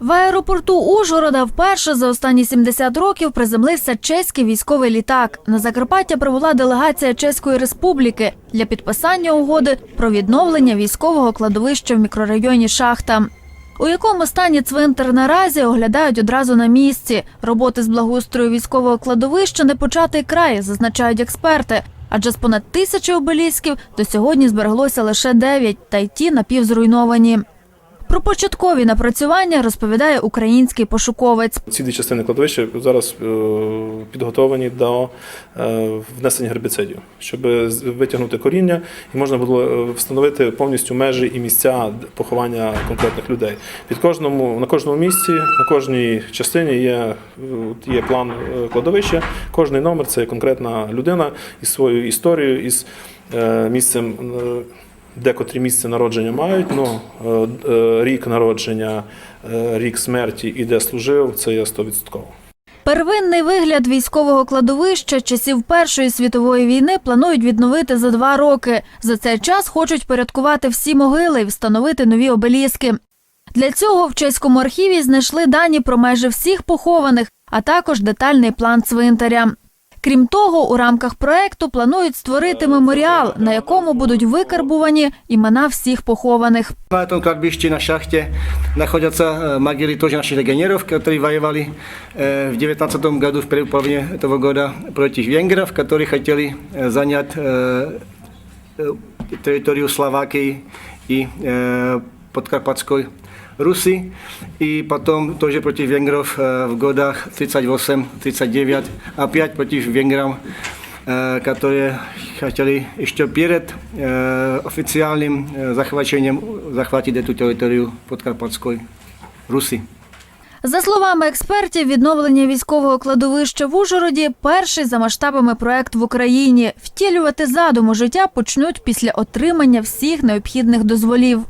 В аеропорту Ужгорода вперше за останні 70 років приземлився чеський військовий літак. На Закарпаття прибула делегація Чеської Республіки для підписання угоди про відновлення військового кладовища в мікрорайоні Шахта. У якому стані цвинтар наразі оглядають одразу на місці. Роботи з благоустрою військового кладовища не початий край, зазначають експерти. Адже з понад тисячі обелісків до сьогодні збереглося лише дев'ять, та й ті напівзруйновані. Про початкові напрацювання розповідає український пошуковець. Ці дві частини кладовища зараз е, підготовлені до е, внесення гербіцидів, щоб витягнути коріння і можна було е, встановити повністю межі і місця поховання конкретних людей. Під кожному на кожному місці, на кожній частині є, є план кладовища. Кожний номер це конкретна людина із своєю історією, із місцем. Декотрі місце народження мають, ну е, е, рік народження, е, рік смерті і де служив, це є 100%. Первинний вигляд військового кладовища часів Першої світової війни планують відновити за два роки. За цей час хочуть порядкувати всі могили і встановити нові обеліски. Для цього в чеському архіві знайшли дані про майже всіх похованих, а також детальний план цвинтаря. Крім того, у рамках проекту планують створити меморіал, на якому будуть викарбувані імена всіх похованих. Na tom kladbišti na šachte nachodia sa e, могилы тоже našich legionierov, ktorí vojovali e, v 19. году, в первой половине этого года против венгров, которые хотели e, занять e, e, территорию Словакии и e, Podkarpatской Руси. И потом тоже против венгров e, в годах 38-39 опять против венгров э, которые хотели еще перед э, официальным э, захвачением захватить эту территорию Подкарпатской Руси. За словами експертів, відновлення військового кладовища в Ужгороді перший за масштабами проект в Україні. Втілювати задуму життя почнуть після отримання всіх необхідних дозволів.